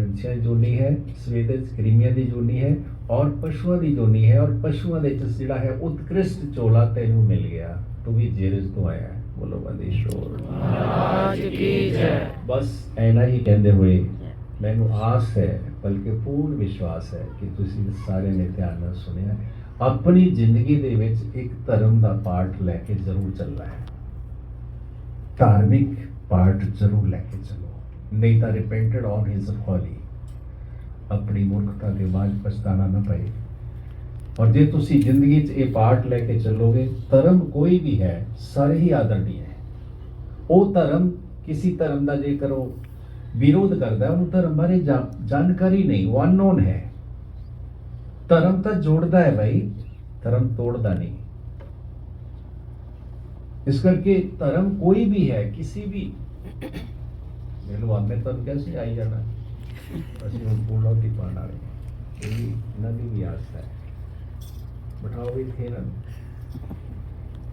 ਪੰਛੀਆਂ ਦੀ ਜੋਨੀ ਹੈ ਸਵੇਦ ਕ੍ਰਿਮੀਆਂ ਦੀ ਜੋਨੀ ਹੈ ਔਰ ਪਸ਼ੂਆਂ ਦੀ ਜੋਨੀ ਹੈ ਔਰ ਪਸ਼ੂਆਂ ਦੇ ਵਿੱਚ ਜਿਹੜਾ ਹੈ ਉਤਕ੍ਰਿਸ਼ਟ ਚੋਲਾ ਤੈਨੂੰ ਮਿਲ ਗਿਆ ਤੂੰ ਵੀ ਜੇਰਜ ਤੋਂ ਆਇਆ ਹੈ। ਬੋਲੋ ਬੰਦੀ ਸ਼ੋਰ। ਮਹਾਰਾਜ ਕੀ ਜੈ। ਬਸ ਐਨਾ ਹੀ ਕਹਿੰਦੇ ਹੋਏ ਮੈਨੂੰ ਆਸ ਹੈ ਬਲਕਿ ਪੂਰਨ ਵਿਸ਼ਵਾਸ ਹੈ ਕਿ ਤੁਸੀਂ ਸਾਰਿਆਂ ਨੇ ਧਿਆਨ ਨਾਲ ਸੁਣਿਆ ਆਪਣੀ ਜ਼ਿੰਦਗੀ ਦੇ ਵਿੱਚ ਇੱਕ ਧਰਮ ਦਾ ਪਾਠ ਲੈ ਕੇ ਜ਼ਰੂਰ ਚੱਲਣਾ ਹੈ। ਧਾਰਮਿਕ ਪਾਠ ਜ਼ਰੂਰ ਲੈ ਕੇ ਚੱਲੋ। ਨਹੀਂ ਤਾਂ ਰਿਪੈਂਟਡ ਔਨ ਹਿਸ ਫੋਲੀ ਆਪਣੀ ਮੂਰਖਤਾ ਦੇ ਬਾਅਦ ਪਛਤਾਣਾ ਨਾ ਪਏ। ਔਰ ਜੇ ਤੁਸੀਂ ਜ਼ਿੰਦਗੀ 'ਚ ਇਹ ਪਾਠ ਲੈ ਕੇ ਚੱਲੋਗੇ ਧਰਮ ਕੋਈ ਵੀ ਹੈ ਸਾਰੇ ਹੀ ਆਦਰਣੀ ਹੈ। ਉਹ ਧਰਮ ਕਿਸੇ ਧਰਮ ਦਾ ਜੇਕਰ ਉਹ ਵਿਰੋਧ ਕਰਦਾ ਹੈ, ਉਹਨੂੰ ਧਰਮ ਬਾਰੇ ਜਾਣਕਾਰੀ ਨਹੀਂ ਉਹ ਅਨਨੋਨ ਹੈ। ਧਰਮ ਤਾਂ ਜੋੜਦਾ ਹੈ ਭਾਈ ਧਰਮ ਤੋੜਦਾ ਨਹੀਂ। ਇਸ ਕਰਕੇ ਧਰਮ ਕੋਈ ਵੀ ਹੈ ਕਿਸੇ ਵੀ ਮੈਨੂੰ ਆਮੇ ਤਾਂ ਕੈਸੇ ਆਈ ਜਾਣਾ। ਅਸੀਂ ਹੁਣ ਪੂਰਾ ਕੀ ਪਾਣ ਵਾਲੇ ਹਾਂ। ਇਹ ਵੀ ਇਹਨਾਂ ਦੀ ਵੀ ਆਸ ਹੈ। ਬਿਠਾਓ ਵੀ ਥੇ ਨਾ।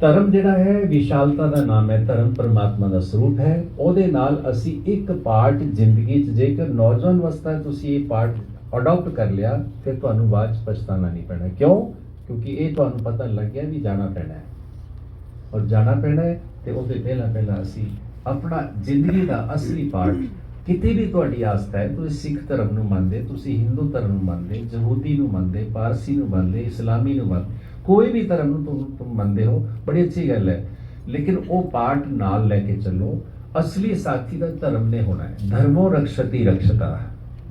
ਧਰਮ ਜਿਹੜਾ ਹੈ, ਵਿਸ਼ਾਲਤਾ ਦਾ ਨਾਮ ਹੈ, ਧਰਮ ਪਰਮਾਤਮਾ ਦਾ ਸਰੂਪ ਹੈ। ਉਹਦੇ ਨਾਲ ਅਸੀਂ ਇੱਕ ਪਾਰਟ ਜ਼ਿੰਦਗੀ 'ਚ ਜੇਕਰ ਨੌਜਵਾਨ ਅਵਸਥਾ 'ਚ ਤੁਸੀਂ ਇਹ ਪਾਰਟ ਅਡਾਪਟ ਕਰ ਲਿਆ, ਫਿਰ ਤੁਹਾਨੂੰ ਬਾਅਦ 'ਚ ਪਛਤਾਣਾ ਨਹੀਂ ਪੈਣਾ। ਕਿਉਂ? ਕਿਉਂਕਿ ਇਹ ਤੁਹਾਨੂੰ ਪਤਾ ਲੱਗ ਗਿਆ ਵੀ ਜਾਣਾ ਪੈਣਾ ਹੈ। ਔਰ ਜਾਣਾ ਪੈਣਾ ਹੈ ਤੇ ਉਹਦੇ ਪਹਿਲਾਂ ਪਹਿਲਾਂ ਅਸੀਂ ਆਪਣਾ ਜ਼ਿੰਦਗੀ ਦਾ ਅਸਲੀ ਪਾਠ ਕਿਤੇ ਵੀ ਤੁਹਾਡੀ ਆਸਥਾ ਹੈ, ਤੁਸੀਂ ਸਿੱਖ ਧਰਮ ਨੂੰ ਮੰਨਦੇ, ਤੁਸੀਂ ਹਿੰਦੂ ਧਰਮ ਨੂੰ ਮੰਨਦੇ, ਯਹੂਦੀ ਨੂੰ ਮੰਨਦੇ, ਪਾਰਸੀ ਨੂੰ ਮੰਨਦੇ, ਇਸਲਾਮੀ ਨੂੰ ਮੰਨਦੇ, ਕੋਈ ਵੀ ਧਰਮ ਨੂੰ ਤੁਮ ਤੁਮ ਮੰਨਦੇ ਹੋ, ਬੜੀ ਅੱਛੀ ਗੱਲ ਹੈ। ਲੇਕਿਨ ਉਹ ਪਾਠ ਨਾਲ ਲੈ ਕੇ ਚੱਲੋ, ਅਸਲੀ ਸਾਥੀ ਦਾ ਧਰਮ ਨੇ ਹੋਣਾ ਹੈ। ਧਰਮੋ ਰਕਸ਼ਤੀ ਰਕਸ਼ਤਾ,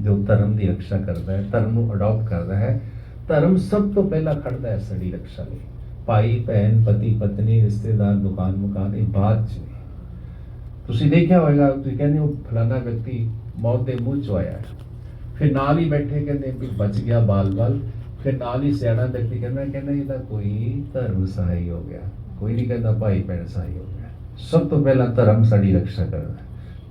ਜੋ ਧਰਮ ਦੀ ਰੱਖਿਆ ਕਰਦਾ ਹੈ, ਧਰਮ ਨੂੰ ਅਡਾਪਟ ਕਰਦਾ ਹੈ, ਧਰਮ ਸਭ ਤੋਂ ਪਹਿਲਾਂ ਖੜਦਾ ਹੈ ਸਾਡੀ ਰੱਖਿਆ ਲਈ। ਭਾਈ, ਭੈਣ, ਪਤੀ, ਪਤਨੀ, ਰਿਸ਼ਤੇਦਾਰ ਦੁਕਾਨ ਮੁਕਾਨ ਇਹ ਬਾਅਦ ਚ ਨੇ। ਤੁਸੀਂ ਦੇਖਿਆ ਹੋਵੇਗਾ ਤੁਸੀਂ ਕਹਿੰਦੇ ਹੋ ਫਲਾਣਾ ਵਿਅਕਤੀ ਮੌਤ ਦੇ ਮੂੰਹ ਚ ਆਇਆ ਹੈ। ਫਿਰ ਨਾਲ ਹੀ ਬੈਠੇ ਕਹਿੰਦੇ ਵੀ ਬਚ ਗਿਆ ਬਾਲ ਬਾਲ ਫਿਰ ਨਾਲ ਹੀ ਸਿਆਣਾ ਵਿਅਕਤੀ ਕਹਿੰਦਾ ਕਹਿੰਦਾ ਇਹ ਤਾਂ ਕੋਈ ਧਰਮ ਸਹਾਈ ਹੋ ਗਿਆ ਕੋਈ ਨਹੀਂ ਕਹਿੰਦਾ ਭਾਈ ਭੈਣ ਸਹਾਈ ਹੋ ਗਿਆ ਸਭ ਤੋਂ ਪਹਿਲਾਂ ਧਰਮ ਸਾਡੀ ਰੱਖਿਆ ਕਰਦਾ ਹੈ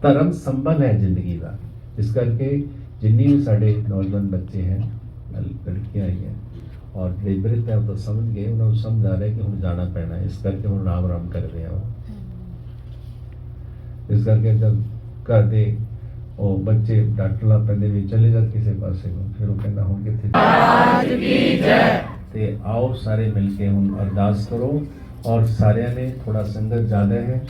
ਧਰਮ ਸੰਬਲ ਹੈ ਜ਼ਿੰਦਗੀ ਦਾ ਇਸ ਕਰਕੇ ਜਿੰਨੀ ਵੀ ਸਾਡੇ ਨੌਜਵਾਨ ਬੱਚੇ ਹੈ ਲੜ- ਲੜਕੀਆਂ ਆਈਆਂ ਔਰ ਜਿਹੜੇ ਬਿਰਧ ਹੈ ਉਹ ਤਾਂ ਸਮਝ ਗਏ ਉਹਨਾਂ ਨੂੰ ਸਮਝ ਆ ਰਿਹਾ ਕਿ ਹੁਣ ਜਾਣਾ ਪੈਣਾ ਹੈ ਇਸ ਕਰਕੇ ਹੁਣ ਰਾਮ ਰਾਮ ਕਰ ਰਹੇ ਆ ਇਸ ਕਰਕੇ ਜਦ ਘਰ ਦੇ ਉਹ ਬੱਚੇ ਡਾਕਟਰ ਲਾ ਪੈਂਦੇ ਵੀ ਚਲੇ ਜਾ ਕਿਸੇ ਪਾਸੇ ਨੂੰ ਫਿਰ ਉਹ ਕਹਿੰਦਾ ਹੁਣ ਕਿੱਥੇ ਮਹਾਰਾਜ ਕੀ ਜੈ ਤੇ ਆਓ ਸਾਰੇ ਮਿਲ ਕੇ ਹੁਣ ਅਰਦਾਸ ਕਰੋ ਔਰ ਸਾਰਿਆਂ ਨੇ ਥੋੜਾ ਸੰਗਤ ਜ਼ਿਆਦਾ ਹੈ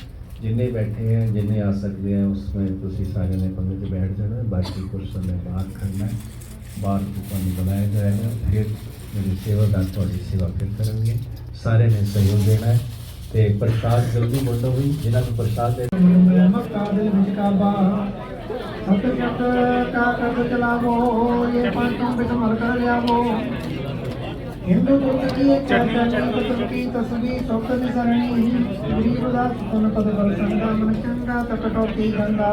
ਜਿੰਨੇ ਬੈਠੇ हैं जिन्हें आ सकते हैं उसमें ਤੁਸੀਂ ਸਾਰਿਆਂ ਨੇ ਪੰਗਤ 'ਚ ਬੈਠ ਜਾਣਾ ਬਾਕੀ ਕੁਝ ਸਮੇਂ ਬਾਹਰ ਖੜਨਾ ਹੈ ਬਾਹਰ ਤੁਹਾਨੂੰ ਬੁਲਾਇਆ ਜਾਏਗਾ ਫਿਰ ਮੇਰੀ ਸੇਵਾਦਾਰ ਤੁਹਾਡੀ ਸੇਵਾ ਫਿਰ ਕਰਨਗੇ ਸਾਰਿਆਂ ਨੇ ਸਹਿਯੋਗ ਦੇਣਾ ਹੈ ਤੇ ਪ੍ਰਸ਼ਾਦ ਜਲਦੀ ਵੰਡੋ ਹੋਈ ਜਿਨ੍ਹਾਂ ਨੂੰ ਪ੍ਰਸ਼ਾਦ ਦੇ नमस्कार दिल निष्काबा सत्यव्रत का कर्ज चलावो ये पांचों विषमल कर लियावो हिंदू दुर्ग की एक चरण की तस्वीर सौकत सरणी गरीब दास सुन पद बल संगा मन चंगा तपटोती गंगा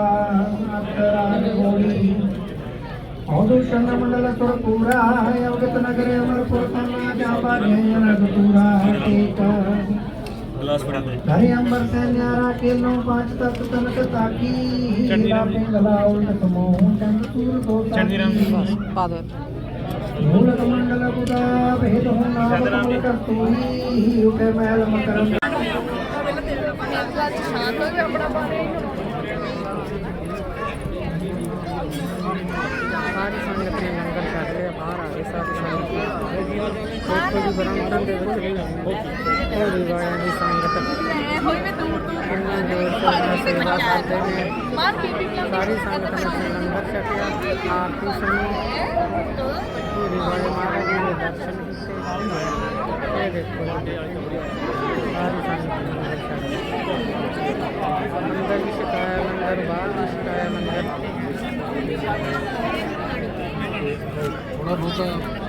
अक्षरा गोरी औदुषण मंडल सुर पूरा अवगत नगरे अमरपुर सन्ना जापा जयन रघुपुरा टेक ગ્લાસ ભરી દે હરે અંબર સે ન્યારા કેલો પાંચ તક તનક તાકી હીરા મે ગલાઉ તમો ચંદ તૂર તો ચંદી રામ પા દો મૂળ કમંડલ કુદા ભેદ હો નામ કરતુહી ઉકે મેલ મકર શાંત હોય આપણા બારે ਸਾਰੀ ਸੰਗਤ ਨੇ ਲੰਗਰ ਛਕ ਲਿਆ ਬਾਹਰ ਆ ਕੇ ਸਾਰੀ ਸੰਗਤ ਦੇਖੋ ਜੀ ਬ੍ਰਹਮਟਨ ਦੇ ਵਿੱਚ ਵੀ ਹੋਲੀ ਵਾਲਿਆਂ ਦੀ ਸੰਗਤ ਕਿੰਨੀ ਜ਼ੋਰ ਸ਼ੋਰ ਸੇਵਾ ਕਰਦੇ ਨੇ ਸਾਰੀ ਸੰਗਤ ਨੇ ਲੰਗਰ ਛਕਿਆ ਆਰਤੀ ਸੁਣੀ ਹੋਲੀ ਵਾਲੇ ਮਹਾਰਾਜ ਜੀ ਦੇ ਦਰਸ਼ਨ ਕੀਤੇ ਇਹ ਦੇਖੋ ਸਾਰੀ ਸੰਗਤ ਨੇ ਲੰਗਰ ਛਕਿਆ ਅੰਦਰ ਵੀ ਛਕਾਇਆ ਲੰਗਰ ਬਾਹਰ ਵੀ ਛਕਾਇਆ ਲੰਗਰ ਥੋੜਾ ਬਹੁਤਾ